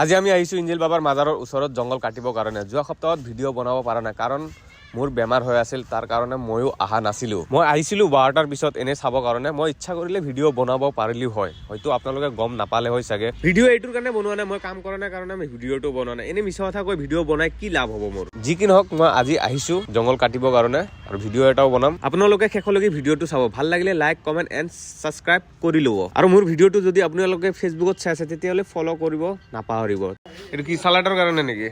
আজি আমি আহিছোঁ ইঞ্জিল বাবাৰ মাজাৰৰ ওচৰত, জংঘল কাটিবৰ কাৰণে। যোৱা সপ্তাহত ভিডিঅ' বনাব পৰা নাই। কাৰণ মোৰ বেমাৰ হৈ আছিল তাৰ কাৰণে ময়ো অহা নাছিলোঁ। মই আহিছিলোঁ বাৰটাৰ পিছত এনে চাবৰ কাৰণে মই ইচ্ছা কৰিলে ভিডিঅ' বনাব পাৰিলোঁ হয়। হয়তো আপোনালোকে গম নাপালে হয় চাগে। ভিডিঅ' এইটোৰ কাৰণে বনোৱা নাই মই কাম কৰা নাই কাৰণে আমি ভিডিঅ'টো বনোৱা নাই। এনেই মিছা কথা কৈ ভিডিঅ' বনাই কি লাভ হ'ব মোৰ? যি কি নহওক মই আজি আহিছোঁ জংঘল কাটিবৰ কাৰণে আৰু ভিডিঅ' এটাও বনাম। আপোনালোকে শেষলৈকে ভিডিঅ'টো চাব। ভালো লাগিলে লাইক কমেণ্ট এণ্ড ছাবস্ক্ৰাইব কৰি ল'ব। আৰু মোৰ ভিডিঅ'টো যদি আপোনালোকে ফেচবুকত চাই আছে তেতিয়াহ'লে ফ'ল' কৰিব নাপাহৰিব। এইটো কি চালাডৰ কাৰণে নেকি?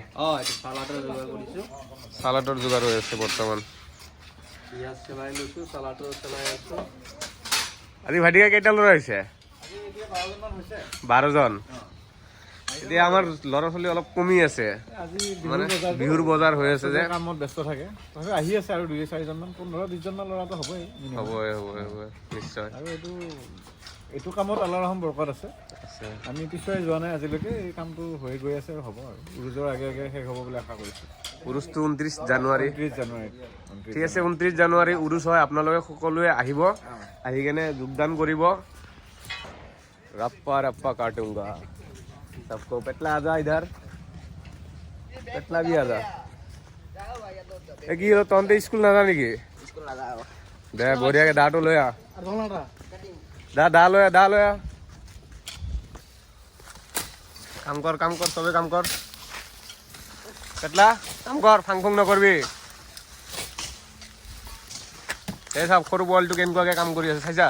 চালাডৰ যোগাৰ হৈ আছে। আছোঁ আজি ভাটিকা কেইটা ল'ৰা হৈছে? বাৰজন? এতিয়া আমাৰ ল'ৰা ছোৱালী অলপ কমি আছে। আজি মানে বিহুৰ বজাৰ হৈ আছে যে। কামত ব্যস্ত থাকে। আহি আছে আৰু দুই চাৰিজনমান। পোন্ধৰ বিছজনমান ল'ৰাটো হ'বই minimum। হ'ব হ'ব হ'ব নিশ্চয়। আৰু এইটো এইটো কামত আল্লাহ ৰহম বৰকত আছে। আমি পিছুৱাই যোৱা নাই আজিলৈকে এই কামটো হৈ গৈ আছে হ'ব আৰু। উৰুজৰ আগে আগে শেষ হ'ব বুলি আশা কৰিছোঁ। উৰুজটো ঊনত্ৰিছ জানুৱাৰী। ত্ৰিছ জানুৱাৰী ঠিক আছে ঊনত্ৰিছ জানুৱাৰী উৰুজ হয় আপোনালোকে সকলোৱে আহিব আহি কেনে যোগদান কৰিব। ৰাপ্পা ৰাপ্পা কাৰ্টুংগা। সবকো পেটলা আজা ইধাৰ। পেটলা বি আজা। এই কি তহঁতে স্কুল নাযা নেকি? দে বঢ়িয়াকৈ দাটো লৈ আহ। দা দা লৈ আহ দা লৈ আহ। কাম কৰ কাম কৰ চবে কাম কৰ পেটলা, কাম কৰ ফাং ফুং নকৰবি। এই চাওক সৰু পোৱালিটো কেনেকুৱাকে কাম কৰি আছে, চাইছা?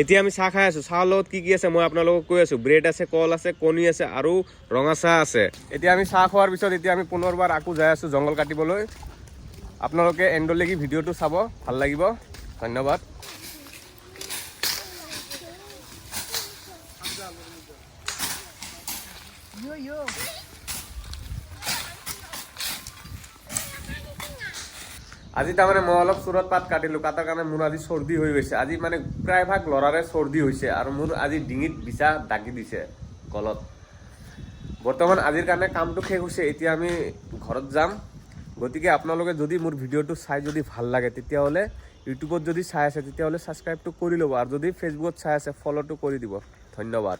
এতিয়া আমি চাহ খাই আছো। চাহৰ লগত কি কি আছে? মই আপোনালোকক কৈ আছো। ব্ৰেড আছে, কল আছে, কণী আছে আৰু ৰঙা চাহ আছে। এতিয়া আমি চাহ খোৱাৰ পিছত এতিয়া আমি পুনৰবাৰ আকৌ যাই আছো জংঘল কাটিবলৈ। আপোনালোকে এণ্ডলৈকে ভিডিঅ'টো চাব। ভালো লাগিব। ধন্যবাদ। আজি তাৰমানে মই অলপ চোৰত পাত কাটিলোঁ, কাটাৰ কাৰণে মোৰ আজি চৰ্দি হৈ গৈছে। আজি মানে প্ৰায়ভাগ ল'ৰাৰে চৰ্দি হৈছে আৰু মোৰ আজি ডিঙিত বিচা ডাকি দিছে গলত। বৰ্তমান আজিৰ কাৰণে কামটো শেষ হৈছে, এতিয়া আমি ঘৰত যাম। গতিকে আপোনালোকে যদি মোৰ ভিডিঅ'টো চাই যদি ভালো লাগে, তেতিয়াহ'লে ইউটিউবত যদি চাই আছে, তেতিয়াহ'লে ছাবস্ক্ৰাইবটো কৰি ল'ব। আৰু যদি ফেচবুকত চাই আছে ফ'ল'টো কৰি দিব। ধন্যবাদ।